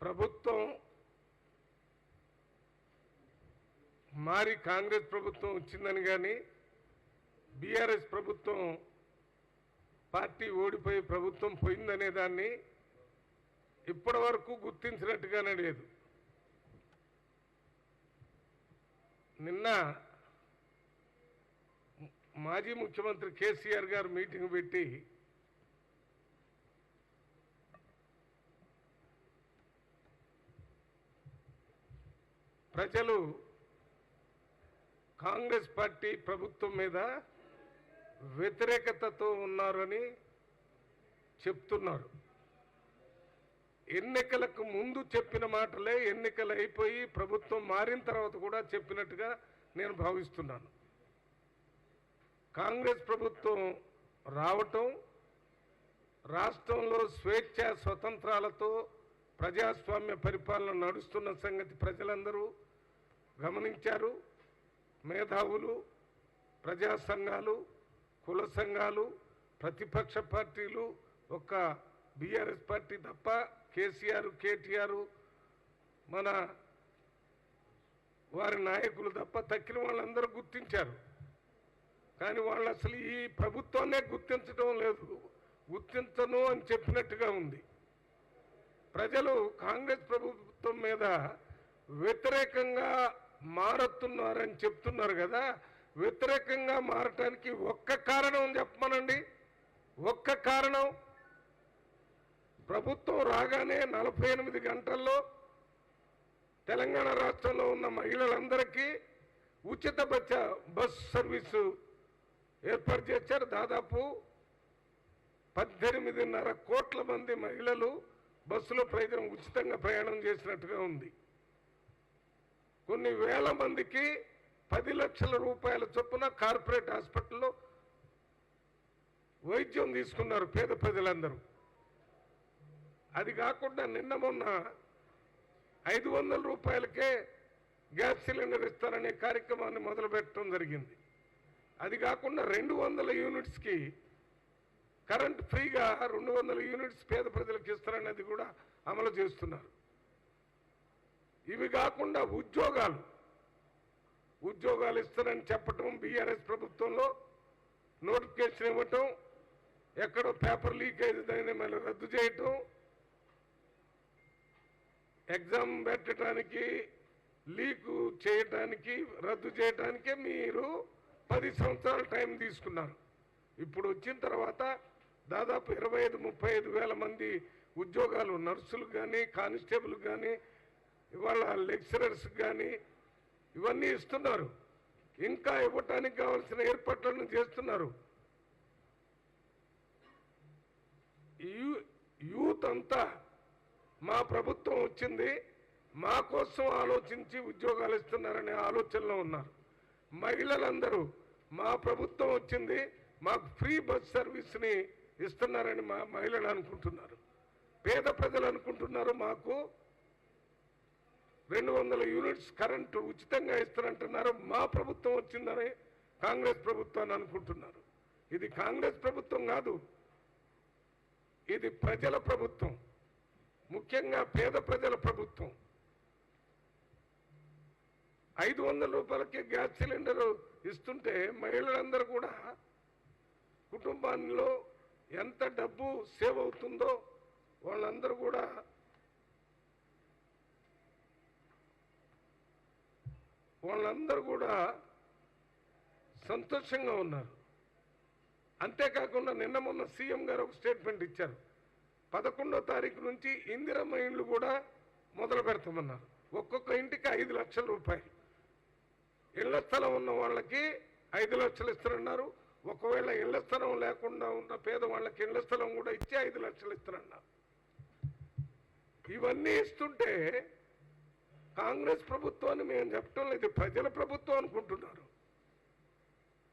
ప్రభుత్వం మారి కాంగ్రెస్ ప్రభుత్వం వచ్చిందని కానీ బీఆర్ఎస్ ప్రభుత్వం పార్టీ ఓడిపోయి ప్రభుత్వం పోయిందనే దాన్ని ఇప్పటి వరకు గుర్తించినట్టుగానే లేదు. నిన్న మాజీ ముఖ్యమంత్రి కేసీఆర్ గారు మీటింగ్ పెట్టి ప్రజలు కాంగ్రెస్ పార్టీ ప్రభుత్వం మీద వ్యతిరేకతతో ఉన్నారని చెప్తున్నారు. ఎన్నికలకు ముందు చెప్పిన మాటలే ఎన్నికలు అయిపోయి ప్రభుత్వం మారిన తర్వాత కూడా చెప్పినట్టుగా నేను భావిస్తున్నాను. కాంగ్రెస్ ప్రభుత్వం రావటం రాష్ట్రంలో స్వేచ్ఛ స్వతంత్రాలతో ప్రజాస్వామ్య పరిపాలన నడుస్తున్న సంగతి ప్రజలందరూ గమనించారు. మేధావులు ప్రజా సంఘాలు కుల సంఘాలు ప్రతిపక్ష పార్టీలు ఒక్క బీఆర్ఎస్ పార్టీ తప్ప కేసీఆర్ కేటీఆర్ మన వారి నాయకులు తప్ప తక్కిన వాళ్ళందరూ గుర్తించారు. కానీ వాళ్ళు అసలు ఈ ప్రభుత్వాన్నే గుర్తించడం లేదు. గుర్తించను అని చెప్పినట్టుగా ఉంది. ప్రజలు కాంగ్రెస్ ప్రభుత్వం మీద వ్యతిరేకంగా మారుతున్నారని చెప్తున్నారు కదా వ్యతిరేకంగా మారటానికి ఒక్క కారణం చెప్పమనండి. ఒక్క కారణం ప్రభుత్వం రాగానే నలభై ఎనిమిది గంటల్లో తెలంగాణ రాష్ట్రంలో ఉన్న మహిళలందరికీ ఉచిత బచ్చ బస్ సర్వీసు ఏర్పాటు చేశారు. దాదాపు పద్దెనిమిదిన్నర కోట్ల మంది మహిళలు బస్సులో ప్రయోజనం ఉచితంగా ప్రయాణం చేసినట్టుగా ఉంది. కొన్ని వేల మందికి పది లక్షల రూపాయల చొప్పున కార్పొరేట్ హాస్పిటల్లో వైద్యం తీసుకున్నారు పేద ప్రజలందరూ. అది కాకుండా నిన్న మొన్న ఐదు వందల రూపాయలకే గ్యాస్ సిలిండర్ ఇస్తారనే కార్యక్రమాన్ని మొదలుపెట్టడం జరిగింది. అది కాకుండా రెండు వందల యూనిట్స్కి కరెంట్ ఫ్రీగా రెండు వందల యూనిట్స్ పేద ప్రజలకు ఇస్తారనేది కూడా అమలు చేస్తున్నారు. ఇవి కాకుండా ఉద్యోగాలు. ఉద్యోగాలు ఇస్తారని చెప్పటం బీఆర్ఎస్ ప్రభుత్వంలో నోటిఫికేషన్ ఇవ్వటం ఎక్కడో పేపర్ లీక్ అయింది దాన్ని మళ్ళీ రద్దు చేయటం ఎగ్జామ్ పెట్టడానికి లీకు చేయటానికి రద్దు చేయటానికే మీరు పది సంవత్సరాలు టైం తీసుకున్నారు. ఇప్పుడు వచ్చిన తర్వాత దాదాపు ఇరవై ఐదు ముప్పై ఐదు వేల మంది ఉద్యోగాలు నర్సులు కానీ కానిస్టేబుల్ కానీ ఇవాళ లెక్చరర్స్ కానీ ఇవన్నీ ఇస్తున్నారు. ఇంకా ఇవ్వటానికి కావాల్సిన ఏర్పాట్లను చేస్తున్నారు. యూ- యూత్ అంతా మా ప్రభుత్వం వచ్చింది మా కోసం ఆలోచించి ఉద్యోగాలు ఇస్తున్నారనే ఆలోచనలో ఉన్నారు. మహిళలందరూ మా ప్రభుత్వం వచ్చింది మాకు ఫ్రీ బస్ సర్వీస్ని ఇస్తున్నారని మా మహిళలు అనుకుంటున్నారు. పేద ప్రజలు అనుకుంటున్నారు మాకు. రెండు వందల యూనిట్స్ కరెంటు ఉచితంగా ఇస్తారంటున్నారు మా ప్రభుత్వం వచ్చిందని కాంగ్రెస్ ప్రభుత్వాన్ని అనుకుంటున్నారు. ఇది కాంగ్రెస్ ప్రభుత్వం కాదు. ఇది ప్రజల ప్రభుత్వం. ముఖ్యంగా పేద ప్రజల ప్రభుత్వం. ఐదు వందల రూపాయలకి గ్యాస్ సిలిండర్ ఇస్తుంటే మహిళలందరూ కూడా కుటుంబాల్లో ఎంత డబ్బు సేవ్ అవుతుందో వాళ్ళందరూ కూడా వాళ్ళందరూ కూడా సంతోషంగా ఉన్నారు. అంతేకాకుండా నిన్న మొన్న సీఎం గారు ఒక స్టేట్మెంట్ ఇచ్చారు. పదకొండో తారీఖు నుంచి ఇందిరమ్మ ఇండ్లు కూడా మొదలు పెడతామన్నారు. ఒక్కొక్క ఇంటికి ఐదు లక్షల రూపాయలు. ఇళ్ళ స్థలం ఉన్న వాళ్ళకి ఐదు లక్షలు ఇస్తారన్నారు. ఒకవేళ ఇళ్ళ స్థలం లేకుండా ఉన్న పేదవాళ్ళకి ఇళ్ళ స్థలం కూడా ఇచ్చి ఐదు లక్షలు ఇస్తారన్నారు. ఇవన్నీ ఇస్తుంటే కాంగ్రెస్ ప్రభుత్వాన్ని మేము చెప్పటం లేదు ప్రజల ప్రభుత్వం అనుకుంటున్నారు.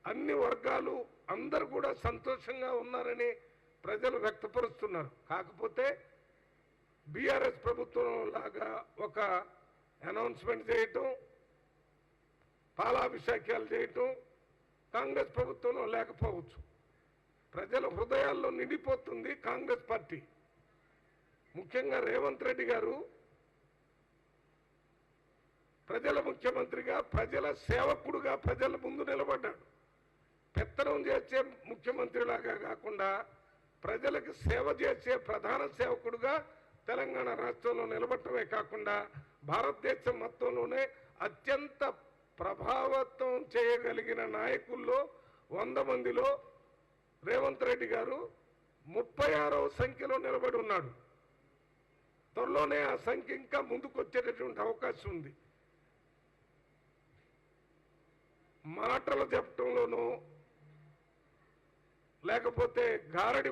అన్ని వర్గాలు అందరు కూడా సంతోషంగా ఉన్నారని ప్రజలు వ్యక్తపరుస్తున్నారు. కాకపోతే బీఆర్ఎస్ ప్రభుత్వం లాగా ఒక అనౌన్స్మెంట్ చేయటం పాలాభిషేకాలు చేయటం కాంగ్రెస్ ప్రభుత్వంలో లేకపోవచ్చు. ప్రజల హృదయాల్లో నిండిపోతుంది కాంగ్రెస్ పార్టీ. ముఖ్యంగా రేవంత్ రెడ్డి గారు ప్రజల ముఖ్యమంత్రిగా ప్రజల సేవకుడుగా ప్రజల ముందు నిలబడ్డాడు. పెత్తనం చేసే ముఖ్యమంత్రిలాగా కాకుండా ప్రజలకు సేవ చేసే ప్రధాన సేవకుడుగా తెలంగాణ రాష్ట్రంలో నిలబడటమే కాకుండా భారతదేశం మొత్తంలోనే అత్యంత ప్రభావితం చేయగలిగిన నాయకుల్లో వంద మందిలో రేవంత్ రెడ్డి గారు ముప్పై ఆరవ సంఖ్యలో నిలబడి ఉన్నాడు. త్వరలోనే ఆ సంఖ్య ఇంకా ముందుకు వచ్చేటటువంటి అవకాశం ఉంది. మాటలు చెప్పటంలోనూ లేకపోతే గారడి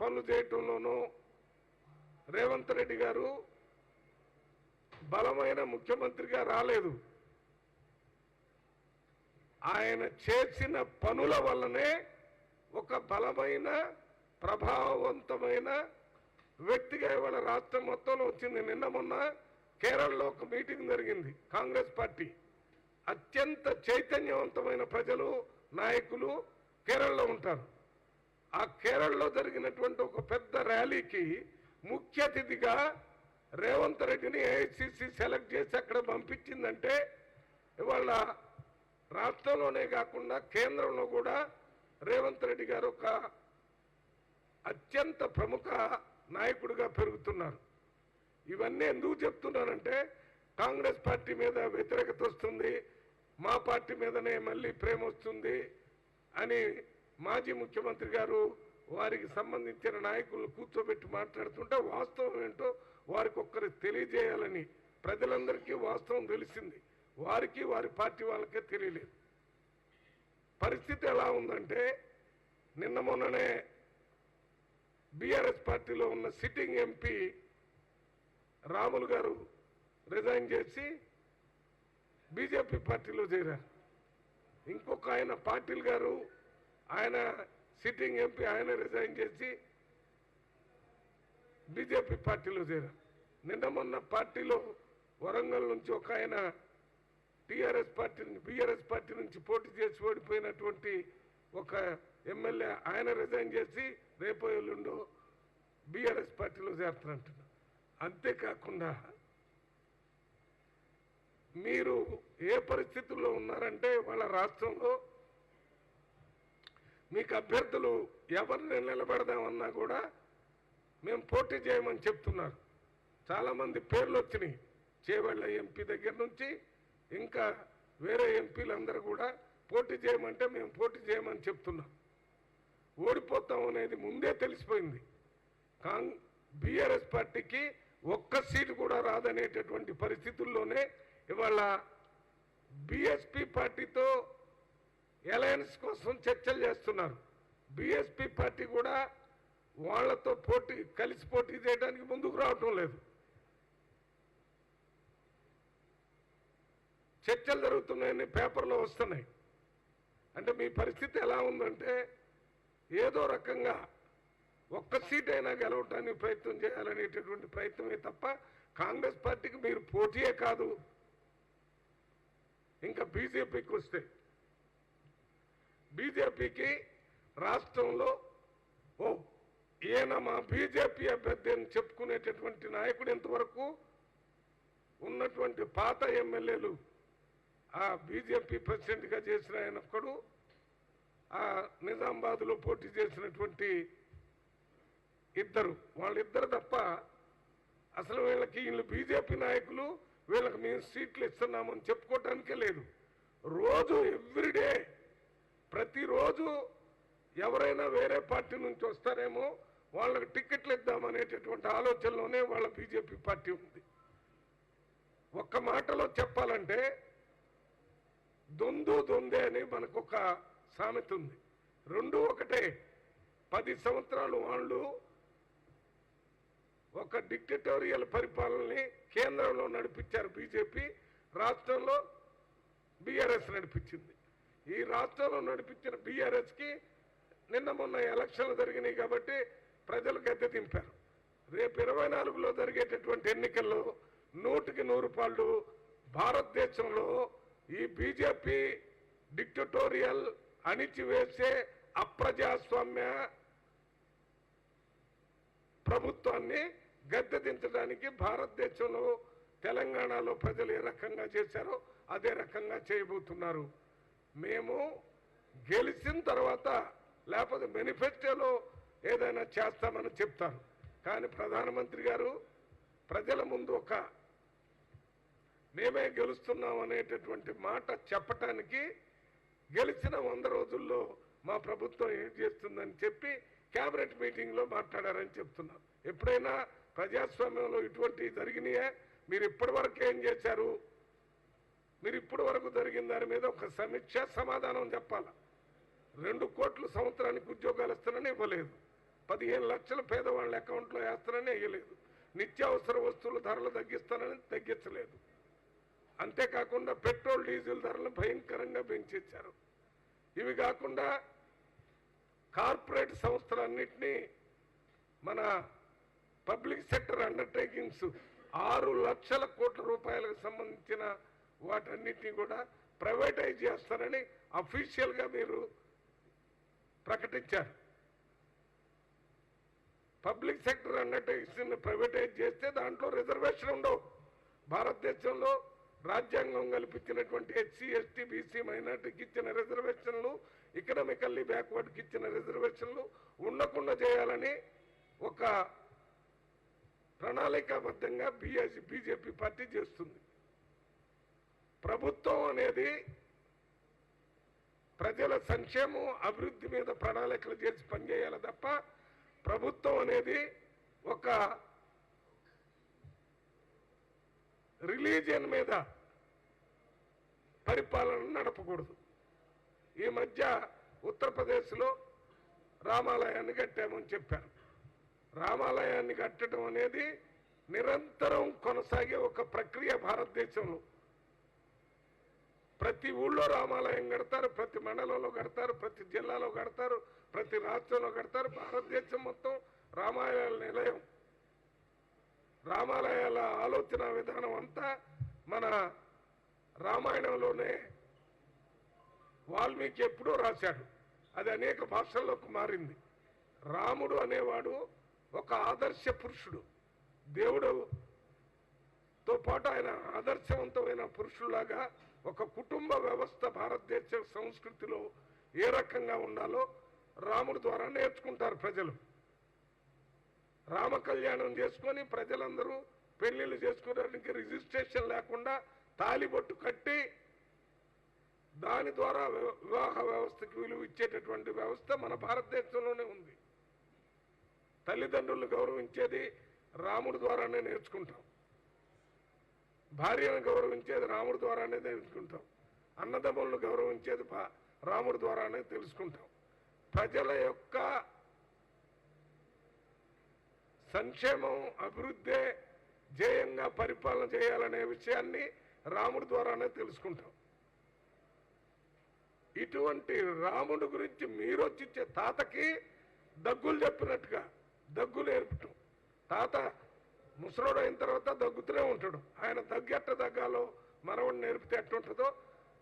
పనులు చేయటంలోనూ రేవంత్ రెడ్డి గారు బలమైన ముఖ్యమంత్రిగా రాలేదు. ఆయన చేసిన పనుల వల్లనే ఒక బలమైన ప్రభావవంతమైన వ్యక్తిగా ఇవాళ రాష్ట్రం మొత్తంలో వచ్చింది. నిన్న మొన్న కేరళలో ఒక మీటింగ్ జరిగింది కాంగ్రెస్ పార్టీ. అత్యంత చైతన్యవంతమైన ప్రజలు నాయకులు కేరళలో ఉంటారు. ఆ కేరళలో జరిగినటువంటి ఒక పెద్ద ర్యాలీకి ముఖ్య అతిథిగా రేవంత్ రెడ్డిని ఏఐసిసి సెలెక్ట్ చేసి అక్కడ పంపించిందంటే ఇవాళ రాష్ట్రంలోనే కాకుండా కేంద్రంలో కూడా రేవంత్ రెడ్డి గారు ఒక అత్యంత ప్రముఖ నాయకుడిగా పెరుగుతున్నారు. ఇవన్నీ ఎందుకు చెప్తున్నానంటే కాంగ్రెస్ పార్టీ మీద వ్యతిరేకత వస్తుంది మా పార్టీ మీదనే మళ్ళీ ప్రేమ వస్తుంది అని మాజీ ముఖ్యమంత్రి గారు వారికి సంబంధించిన నాయకులను కూర్చోబెట్టి మాట్లాడుతుంటే వాస్తవం ఏంటో వారికి ఒక్కరు తెలియజేయాలని ప్రజలందరికీ వాస్తవం తెలిసింది. వారికి వారి పార్టీ వాళ్ళకే తెలియలేదు. పరిస్థితి ఎలా ఉందంటే నిన్న మొన్ననే బీఆర్ఎస్ పార్టీలో ఉన్న సిట్టింగ్ ఎంపీ రాములు గారు రిజైన్ చేసి బీజేపీ పార్టీలో చేరారు. ఇంకొక ఆయన పాటిల్ గారు ఆయన సిట్టింగ్ ఎంపీ ఆయన రిజైన్ చేసి బీజేపీ పార్టీలో చేరారు. నిన్న మొన్న పార్టీలో వరంగల్ నుంచి ఒక ఆయన టీఆర్ఎస్ పార్టీ బీఆర్ఎస్ పార్టీ నుంచి పోటీ చేసి ఓడిపోయినటువంటి ఒక ఎమ్మెల్యే ఆయన రిజైన్ చేసి రేపు ఎల్లుండో బీఆర్ఎస్ పార్టీలో చేరుతారంటున్నారు. అంతేకాకుండా మీరు ఏ పరిస్థితుల్లో ఉన్నారంటే వాళ్ళ రాష్ట్రంలో మీకు అభ్యర్థులు ఎవరిని నిలబెడదామన్నా కూడా మేము పోటీ చేయమని చెప్తున్నారు. చాలామంది పేర్లు వచ్చినాయి. చేవెళ్ళ ఎంపీ దగ్గర నుంచి ఇంకా వేరే ఎంపీలందరూ కూడా పోటీ చేయమంటే మేము పోటీ చేయమని చెప్తున్నాం. ఓడిపోతాం అనేది ముందే తెలిసిపోయింది. కాంగ్ బీఆర్ఎస్ పార్టీకి ఒక్క సీటు కూడా రాదనేటటువంటి పరిస్థితుల్లోనే ఇవాళ బీఎస్పీ పార్టీతో అలయన్స్ కోసం చర్చలు చేస్తున్నారు. బీఎస్పీ పార్టీ కూడా వాళ్ళతో పోటీ కలిసి పోటీ చేయడానికి ముందుకు రావటం లేదు. చర్చలు జరుగుతున్నాయని పేపర్లో వస్తున్నాయి. అంటే మీ పరిస్థితి ఎలా ఉందంటే ఏదో రకంగా ఒక్క సీట్ అయినా గెలవటానికి ప్రయత్నం చేయాలనేటటువంటి ప్రయత్నమే తప్ప కాంగ్రెస్ పార్టీకి మీరు పోటీయే కాదు. ఇంకా బీజేపీకి వస్తే. బీజేపీకి రాష్ట్రంలో ఓ ఈయన మా బీజేపీ అభ్యర్థి అని చెప్పుకునేటటువంటి నాయకుడు ఇంతవరకు ఉన్నటువంటి పాత ఎమ్మెల్యేలు. ఆ బీజేపీ ప్రెసిడెంట్గా చేసిన ఆయన ఒక్కడు. ఆ నిజామాబాద్లో పోటీ చేసినటువంటి ఇద్దరు. వాళ్ళిద్దరు తప్ప అసలు వీళ్ళకి వీళ్ళు బీజేపీ నాయకులు వీళ్ళకి మేము సీట్లు ఇస్తున్నామని చెప్పుకోవటానికే లేదు. రోజు ఎవ్రీడే ప్రతిరోజు ఎవరైనా వేరే పార్టీ నుంచి వస్తారేమో వాళ్ళకి టికెట్లు ఇద్దామనేటటువంటి ఆలోచనలోనే వాళ్ళ బీజేపీ పార్టీ ఉంది. ఒక్క మాటలో చెప్పాలంటే దొందు దొందే అని మనకు ఒక సామెత ఉంది. రెండు ఒకటే పది సంవత్సరాలు వాళ్ళు ఒక డిక్టటోరియల్ పరిపాలనని కేంద్రంలో నడిపించారు బీజేపీ రాష్ట్రంలో బీఆర్ఎస్ నడిపించింది. ఈ రాష్ట్రంలో నడిపించిన బీఆర్ఎస్కి నిన్న మొన్న ఎలక్షన్లు జరిగినాయి కాబట్టి ప్రజలు గద్దె దింపారు. రేపు ఇరవై నాలుగులో జరిగేటటువంటి ఎన్నికల్లో నూటికి నూరు పాళ్ళు భారతదేశంలో ఈ బీజేపీ డిక్టటోరియల్ అణిచివేసే అప్రజాస్వామ్య ప్రభుత్వాన్ని గద్దె దించడానికి భారతదేశంలో తెలంగాణలో ప్రజలు ఏ రకంగా చేశారో అదే రకంగా చేయబోతున్నారు. మేము గెలిచిన తర్వాత లేకపోతే మేనిఫెస్టోలో ఏదైనా చేస్తామని చెప్తారు. కానీ ప్రధానమంత్రి గారు ప్రజల ముందు ఒక మేమే గెలుస్తున్నాం అనేటటువంటి మాట చెప్పటానికి గెలిచిన వంద రోజుల్లో మా ప్రభుత్వం ఏం చేస్తుందని చెప్పి క్యాబినెట్ మీటింగ్లో మాట్లాడారని చెప్తున్నారు. ఎప్పుడైనా ప్రజాస్వామ్యంలో ఇటువంటివి జరిగినాయే. మీరు ఇప్పటి వరకు ఏం చేశారు? మీరు ఇప్పటి వరకు జరిగిన దాని మీద ఒక సమీక్ష సమాధానం చెప్పాలి? రెండు కోట్లు సంవత్సరానికి ఉద్యోగాలు ఇస్తానని ఇవ్వలేదు. పదిహేను లక్షల పేదవాళ్ళ అకౌంట్లో వేస్తానని వేయలేదు. నిత్యావసర వస్తువుల ధరలు తగ్గిస్తానని తగ్గించలేదు. అంతేకాకుండా పెట్రోల్ డీజిల్ ధరలు భయంకరంగా పెంచేశారు. ఇవి కాకుండా కార్పొరేట్ సంస్థలన్నింటినీ మన పబ్లిక్ సెక్టర్ అండర్టేకింగ్స్ ఆరు లక్షల కోట్ల రూపాయలకు సంబంధించిన వాటన్నిటిని కూడా ప్రైవేటైజ్ చేస్తారని అఫీషియల్గా మీరు ప్రకటించారు. పబ్లిక్ సెక్టర్ అండర్టేకింగ్స్ని ప్రైవేటైజ్ చేస్తే దాంట్లో రిజర్వేషన్ ఉండవు. భారతదేశంలో రాజ్యాంగం కల్పించినటువంటి హెచ్సి ఎస్టీ బీసీ మైనార్టీకి ఇచ్చిన రిజర్వేషన్లు ఎకనామికల్లీ బ్యాక్వర్డ్కి ఇచ్చిన రిజర్వేషన్లు ఉండకుండా చేయాలని ఒక ప్రణాళికాబద్ధంగా బిఎస్ బీజేపీ పార్టీ చేస్తుంది. ప్రభుత్వం అనేది ప్రజల సంక్షేమం అభివృద్ధి మీద ప్రణాళికలు చేసి పనిచేయాలి తప్ప ప్రభుత్వం అనేది ఒక రిలీజియన్ మీద పరిపాలన నడపకూడదు. ఈ మధ్య ఉత్తరప్రదేశ్లో రామాలయాన్ని కట్టామని చెప్పారు. రామాలయాన్ని కట్టడం అనేది నిరంతరం కొనసాగే ఒక ప్రక్రియ భారతదేశంలో. ప్రతి ఊళ్ళో రామాలయం కడతారు ప్రతి మండలంలో కడతారు ప్రతి జిల్లాలో కడతారు ప్రతి రాష్ట్రంలో కడతారు. భారతదేశం మొత్తం రామాలయాల నిలయం. రామాలయాల ఆలోచన విధానం అంతా మన రామాయణంలోనే వాల్మీకి ఎప్పుడో రాశాడు. అది అనేక భాషల్లోకి మారింది. రాముడు అనేవాడు ఒక ఆదర్శ పురుషుడు. దేవుడుతో పాటు ఆయన ఆదర్శవంతమైన పురుషులాగా ఒక కుటుంబ వ్యవస్థ భారతదేశ సంస్కృతిలో ఏ రకంగా ఉండాలో రాముడి ద్వారా నేర్చుకుంటారు ప్రజలు. రామ కళ్యాణం చేసుకొని ప్రజలందరూ పెళ్ళిళ్ళు చేసుకోవడానికి రిజిస్ట్రేషన్ లేకుండా తాలిబొట్టు కట్టి దాని ద్వారా వివాహ వ్యవస్థకి విలువ ఇచ్చేటటువంటి వ్యవస్థ మన భారతదేశంలోనే ఉంది. తల్లిదండ్రులను గౌరవించేది రాముడి ద్వారానే నేర్చుకుంటాం. భార్యను గౌరవించేది రాముడి ద్వారానే నేర్చుకుంటాం. అన్నదమ్ములను గౌరవించేది రాముడి ద్వారానే తెలుసుకుంటాం. ప్రజల యొక్క సంక్షేమం అభివృద్ధి జయంగా పరిపాలన చేయాలనే విషయాన్ని రాముడి ద్వారానే తెలుసుకుంటాం. ఇటువంటి రాముడి గురించి మీరు వచ్చిచ్చే తాతకి దగ్గులు చెప్పినట్టుగా దగ్గు నేర్పటం తాత ముసలోడు అయిన తర్వాత దగ్గుతూనే ఉంటాడు. ఆయన దగ్గెట్ట దగ్గాలో మనవడు నేర్పితే ఎట్టుంటుందో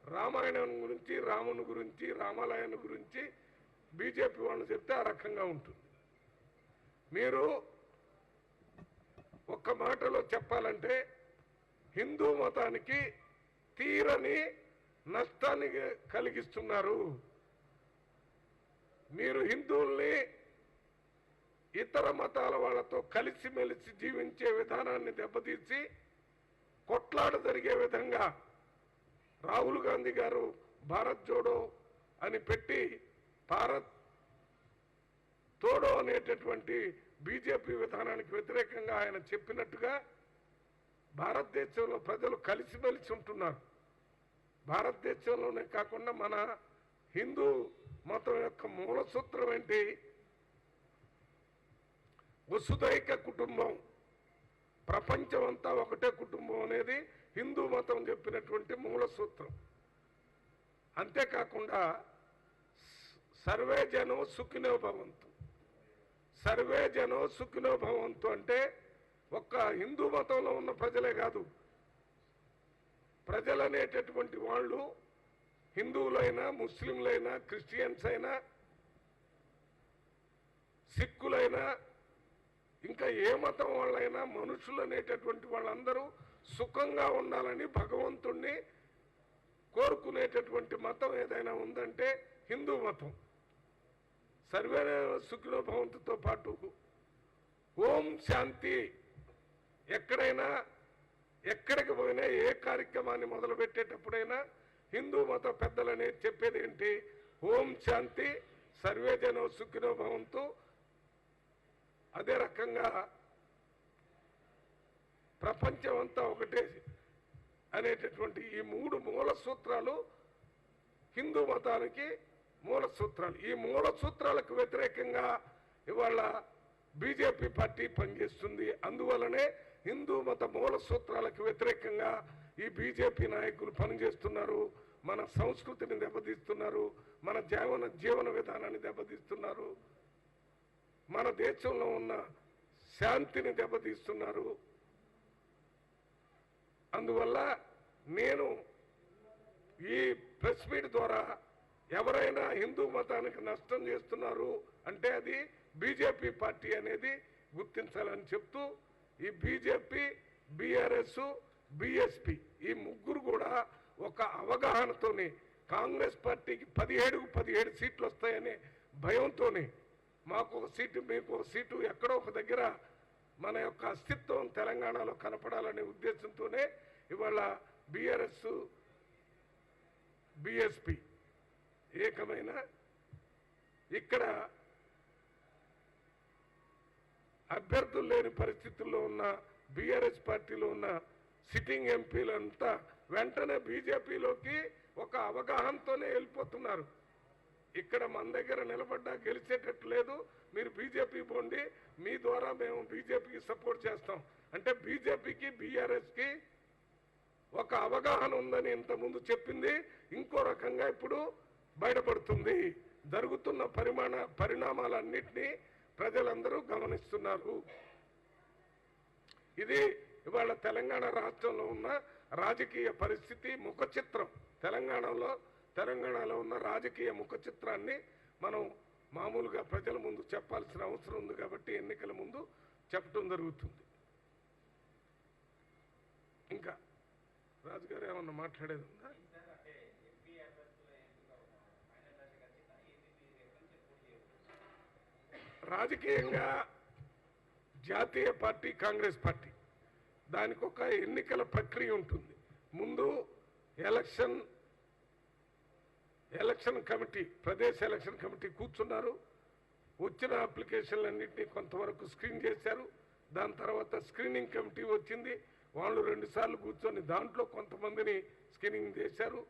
రామాయణం గురించి రాముని గురించి రామాలయాన్ని గురించి బీజేపీ వాళ్ళు చెప్తే ఆ రకంగా ఉంటుంది. మీరు ఒక్క మాటలో చెప్పాలంటే హిందూ మతానికి తీరని నష్టాన్ని కలిగిస్తున్నారు. మీరు హిందువుల్ని ఇతర మతాల వాళ్ళతో కలిసిమెలిసి జీవించే విధానాన్ని దెబ్బతీసి కొట్లాడ జరిగే విధంగా రాహుల్ గాంధీ గారు భారత్ జోడో అని పెట్టి భారత్ తోడో అనేటటువంటి బీజేపీ విధానానికి వ్యతిరేకంగా ఆయన చెప్పినట్టుగా భారతదేశంలో ప్రజలు కలిసిమెలిసి ఉంటున్నారు. భారతదేశంలోనే కాకుండా మన హిందూ మతం యొక్క మూల సూత్రం ఏంటి? వసుదైక కుటుంబం. ప్రపంచం అంతా ఒకటే కుటుంబం అనేది హిందూ మతం చెప్పినటువంటి మూల సూత్రం. అంతేకాకుండా సర్వే జనం సుఖినో భవంతు. సర్వే జనో సుఖినో భవంతు అంటే ఒక్క హిందూ మతంలో ఉన్న ప్రజలే కాదు. ప్రజలు అనేటటువంటి వాళ్ళు హిందువులైనా ముస్లింలైనా క్రిస్టియన్స్ అయినా సిక్కులైనా ఇంకా ఏ మతం వాళ్ళైనా మనుషులు అనేటటువంటి వాళ్ళందరూ సుఖంగా ఉండాలని భగవంతుణ్ణి కోరుకునేటటువంటి మతం ఏదైనా ఉందంటే హిందూ మతం. సర్వే సుఖిలో భవంతుతో పాటు ఓం శాంతి. ఎక్కడైనా ఎక్కడికి పోయినా ఏ కార్యక్రమాన్ని మొదలుపెట్టేటప్పుడైనా హిందూ మత పెద్దలనే చెప్పేది ఏంటి ఓం శాంతి సర్వే జనో సుఖినో భవంతు. అదే రకంగా ప్రపంచం అంతా ఒకటే అనేటటువంటి ఈ మూడు మూల సూత్రాలు హిందూ మతానికి మూల సూత్రాలు ఈ మూల సూత్రాలకు వ్యతిరేకంగా ఇవాళ బీజేపీ పార్టీ పనిచేస్తుంది. అందువలనే హిందూ మత మూల సూత్రాలకు వ్యతిరేకంగా ఈ బీజేపీ నాయకులు పనిచేస్తున్నారు. మన సంస్కృతిని దెబ్బతీస్తున్నారు. మన జీవన జీవన విధానాన్ని దెబ్బతీస్తున్నారు. మన దేశంలో ఉన్న శాంతిని దెబ్బతీస్తున్నారు. అందువల్ల నేను ఈ ప్రెస్ మీట్ ద్వారా ఎవరైనా హిందూ మతానికి నష్టం చేస్తున్నారు అంటే అది బీజేపీ పార్టీ అనేది గుర్తించాలని చెప్తూ ఈ బీజేపీ బీఆర్ఎస్ బిఎస్పి ఈ ముగ్గురు కూడా ఒక అవగాహనతోని కాంగ్రెస్ పార్టీకి పదిహేడుకు పదిహేడు సీట్లు వస్తాయనే భయంతోనే మాకు ఒక సీటు మీకు సీటు ఎక్కడో ఒక దగ్గర మన యొక్క అస్తిత్వం తెలంగాణలో కనపడాలనే ఉద్దేశంతోనే ఇవాళ బీఆర్ఎస్ బిఎస్పి ఏకమైన ఇక్కడ అభ్యర్థులు లేని పరిస్థితుల్లో ఉన్న బీఆర్ఎస్ పార్టీలో ఉన్న సిట్టింగ్ ఎంపీలంతా వెంటనే బీజేపీలోకి ఒక అవగాహనతోనే వెళ్ళిపోతున్నారు. ఇక్కడ మన దగ్గర నిలబడ్డా గెలిచేటట్టు లేదు. మీరు బీజేపీ పోండి. మీ ద్వారా మేము బీజేపీకి సపోర్ట్ చేస్తాం. అంటే బీజేపీకి బీఆర్ఎస్కి ఒక అవగాహన ఉందని ఇంతకుముందు చెప్పింది. ఇంకో రకంగా ఇప్పుడు బయటపడుతుంది. జరుగుతున్న పరిమాణ పరిణామాలన్నింటినీ ప్రజలందరూ గమనిస్తున్నారు. ఇది ఇవాళ తెలంగాణ రాష్ట్రంలో ఉన్న రాజకీయ పరిస్థితి ముఖ చిత్రం తెలంగాణలో తెలంగాణలో ఉన్న రాజకీయ ముఖ చిత్రాన్ని మనం మామూలుగా ప్రజల ముందు చెప్పాల్సిన అవసరం ఉంది కాబట్టి ఎన్నికల ముందు చెప్పడం జరుగుతుంది. ఇంకా రాజుగారు ఏమన్నా మాట్లాడేది ఉందా? రాజకీయంగా జాతీయ పార్టీ కాంగ్రెస్ పార్టీ. దానికి ఒక ఎన్నికల ప్రక్రియ ఉంటుంది. ముందు election election committee Pradesh election committee కూర్చున్నారు. వచ్చిన అప్లికేషన్లన్నింటినీ కొంతవరకు స్క్రీన్ చేశారు. దాని తర్వాత స్క్రీనింగ్ కమిటీ వచ్చింది. వాళ్ళు రెండుసార్లు కూర్చొని దాంట్లో కొంతమందిని స్క్రీనింగ్ చేశారు.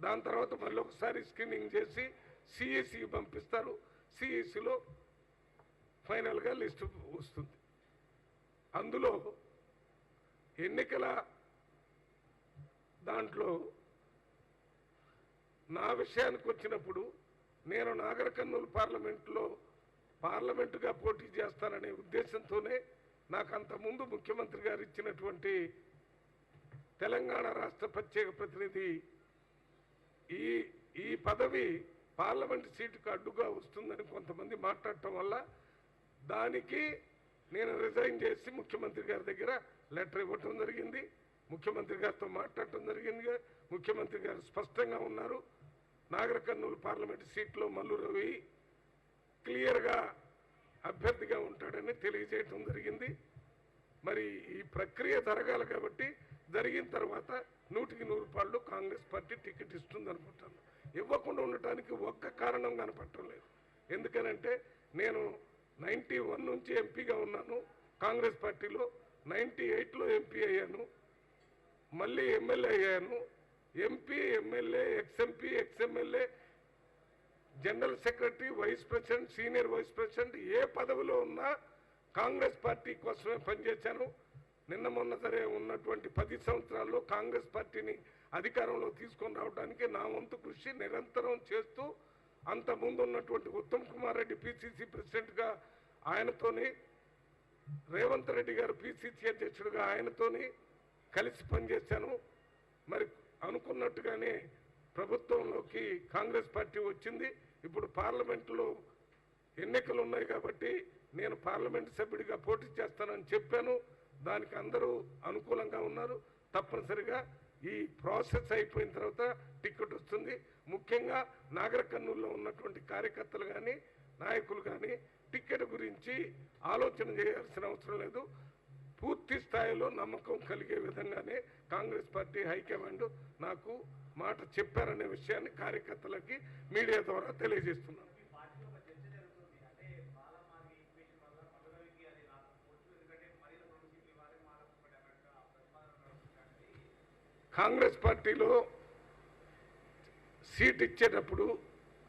దాని తర్వాత మళ్ళీ ఒకసారి స్క్రీనింగ్ చేసి సిఎస్సి పంపిస్తారు. సిఈసిలో ఫైనల్గా లిస్టు వస్తుంది. అందులో ఎన్నికల దాంట్లో నా విషయానికి వచ్చినప్పుడు నేను నాగర్ కర్నూలు పార్లమెంట్లో పార్లమెంటుగా పోటీ చేస్తాననే ఉద్దేశంతోనే నాకు అంతకుముందు ముఖ్యమంత్రి గారు ఇచ్చినటువంటి తెలంగాణ రాష్ట్ర ప్రత్యేక ప్రతినిధి ఈ ఈ పదవి పార్లమెంట్ సీటుకు అడ్డుగా వస్తుందని కొంతమంది మాట్లాడటం వల్ల దానికి నేను రిజైన్ చేసి ముఖ్యమంత్రి గారి దగ్గర లెటర్ ఇవ్వటం జరిగింది. ముఖ్యమంత్రి గారితో మాట్లాడటం జరిగింది. ముఖ్యమంత్రి గారు స్పష్టంగా ఉన్నారు. నాగరకర్నూలు పార్లమెంటు పార్లమెంట్ సీట్లో మల్లు రవి క్లియర్గా అభ్యర్థిగా ఉంటాడని తెలియజేయటం జరిగింది. మరి ఈ ప్రక్రియ జరగాలి కాబట్టి జరిగిన తర్వాత నూటికి నూరు పాళ్ళు కాంగ్రెస్ పార్టీ టికెట్ ఇస్తుంది అనుకుంటాను ఇవ్వకుండా ఉండటానికి ఒక్క కారణం కనపడటం లేదు. ఎందుకనంటే నేను నైంటీ వన్ నుంచి ఎంపీగా ఉన్నాను. కాంగ్రెస్ పార్టీలో నైంటీ ఎయిట్లో ఎంపీ అయ్యాను. మళ్ళీ ఎమ్మెల్యే అయ్యాను. MP MLA ex MP ex MLA general secretary vice president senior vice president ఏ పదవిలో ఉన్నా కాంగ్రెస్ పార్టీ కోసమే పనిచేశాను. నిన్న మొన్న సరే ఉన్నటువంటి పది సంవత్సరాల్లో కాంగ్రెస్ పార్టీని అధికారంలో తీసుకొని రావడానికి నా వంతు కృషి నిరంతరం చేస్తూ అంత ఉన్నటువంటి ఉత్తమ్ కుమార్ రెడ్డి పిసిసి ప్రెసిడెంట్గా ఆయనతోని రేవంత్ రెడ్డి గారు పిసిసి అధ్యక్షుడిగా ఆయనతోని కలిసి పనిచేశాను. మరి అనుకున్నట్టుగానే ప్రభుత్వంలోకి కాంగ్రెస్ పార్టీ వచ్చింది. ఇప్పుడు పార్లమెంటులో ఎన్నికలు ఉన్నాయి కాబట్టి నేను పార్లమెంట్ సభ్యుడిగా పోటీ చేస్తానని చెప్పాను. దానికి అందరూ అనుకూలంగా ఉన్నారు. తప్పనిసరిగా ఈ ప్రాసెస్ అయిపోయిన తర్వాత టికెట్ వస్తుంది. ముఖ్యంగా నాగర కర్నూలులో ఉన్నటువంటి కార్యకర్తలు కానీ నాయకులు కానీ టికెట్ గురించి ఆలోచన చేయాల్సిన అవసరం లేదు. పూర్తి స్థాయిలో నమ్మకం కలిగే విధంగానే కాంగ్రెస్ పార్టీ హైకమాండ్ నాకు మాట చెప్పారనే విషయాన్ని కార్యకర్తలకి మీడియా ద్వారా తెలియజేస్తున్నాను. కాంగ్రెస్ పార్టీలో సీట్ ఇచ్చేటప్పుడు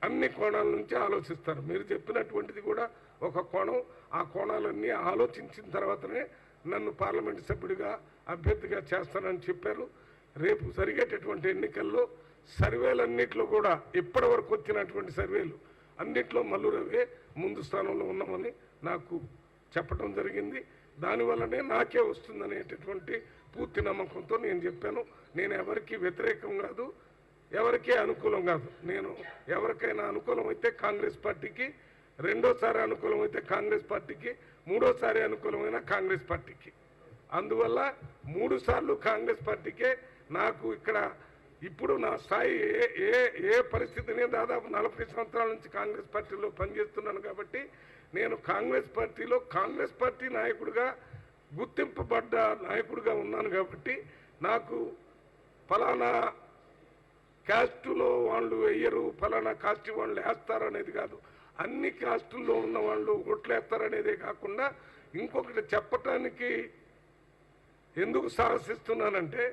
అన్ని కోణాల నుంచి ఆలోచిస్తారు. మీరు చెప్పినటువంటిది కూడా ఒక కోణం ఆ కోణాలన్నీ ఆలోచించిన తర్వాతనే నన్ను పార్లమెంట్ సభ్యుడిగా అభ్యర్థిగా చేస్తానని చెప్పారు. రేపు జరిగేటటువంటి ఎన్నికల్లో సర్వేలన్నింటిలో కూడా ఇప్పటి వరకు వచ్చినటువంటి సర్వేలు అన్నిట్లో మల్లురవే ముందు స్థానంలో ఉన్నామని నాకు చెప్పడం జరిగింది. దానివల్లనే నాకే వస్తుందనేటటువంటి పూర్తి నమ్మకంతో నేను చెప్పాను. నేను ఎవరికి వ్యతిరేకం కాదు ఎవరికీ అనుకూలం కాదు. నేను ఎవరికైనా అనుకూలం అయితే కాంగ్రెస్ పార్టీకి రెండోసారి అనుకూలమైతే కాంగ్రెస్ పార్టీకి మూడోసారి అనుకూలమైన కాంగ్రెస్ పార్టీకి. అందువల్ల మూడు సార్లు కాంగ్రెస్ పార్టీకే నాకు ఇక్కడ ఇప్పుడు నా స్థాయి ఏ ఏ ఏ పరిస్థితిని దాదాపు నలభై సంవత్సరాల నుంచి కాంగ్రెస్ పార్టీలో పనిచేస్తున్నాను కాబట్టి నేను కాంగ్రెస్ పార్టీలో కాంగ్రెస్ పార్టీ నాయకుడిగా గుర్తింపబడ్డ నాయకుడిగా ఉన్నాను కాబట్టి నాకు ఫలానా క్యాస్టులో వాళ్ళు వెయ్యరు ఫలానా కాస్ట్ వాళ్ళు వేస్తారు అనేది కాదు. అన్ని కాస్టుల్లో ఉన్న వాళ్ళు ఓట్లేస్తారనేదే కాకుండా ఇంకొకటి చెప్పటానికి ఎందుకు సాహసిస్తున్నానంటే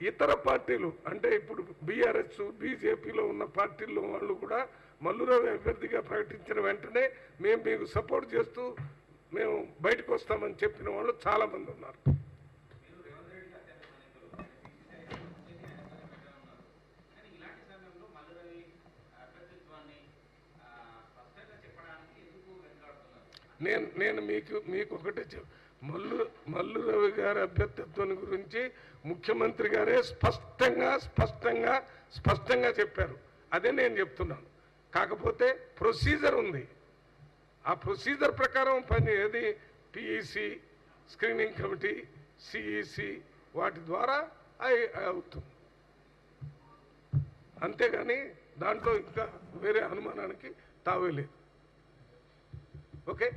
ఇతర పార్టీలు అంటే ఇప్పుడు బీఆర్ఎస్ బీజేపీలో ఉన్న పార్టీల్లో వాళ్ళు కూడా మల్లురావు అభ్యర్థిగా ప్రకటించిన వెంటనే మేము మీకు సపోర్ట్ చేస్తూ మేము బయటకు వస్తామని చెప్పిన వాళ్ళు చాలామంది ఉన్నారు కానీ ఇలాంటి సమయంలో మల్లురవి అభ్యర్థిత్వాన్ని ఆ, స్పష్టంగా చెప్పడానికి ఎందుకు వెనుకాడుతున్నారు నేను నేను మీకు మీకు ఒకటే చెప్ మల్లు మల్లు రవి గారి అభ్యర్థిత్వం గురించి ముఖ్యమంత్రి గారే స్పష్టంగా స్పష్టంగా స్పష్టంగా చెప్పారు. అదే నేను చెప్తున్నాను. కాకపోతే ప్రొసీజర్ ఉంది. ఆ ప్రొసీజర్ ప్రకారం పని ఏది? పిఈసి స్క్రీనింగ్ కమిటీ సిఈసి వాటి ద్వారా అయి అవుతుంది. అంతేగాని దాంట్లో ఇంకా వేరే అనుమానానికి తావేలేదు ఓకే?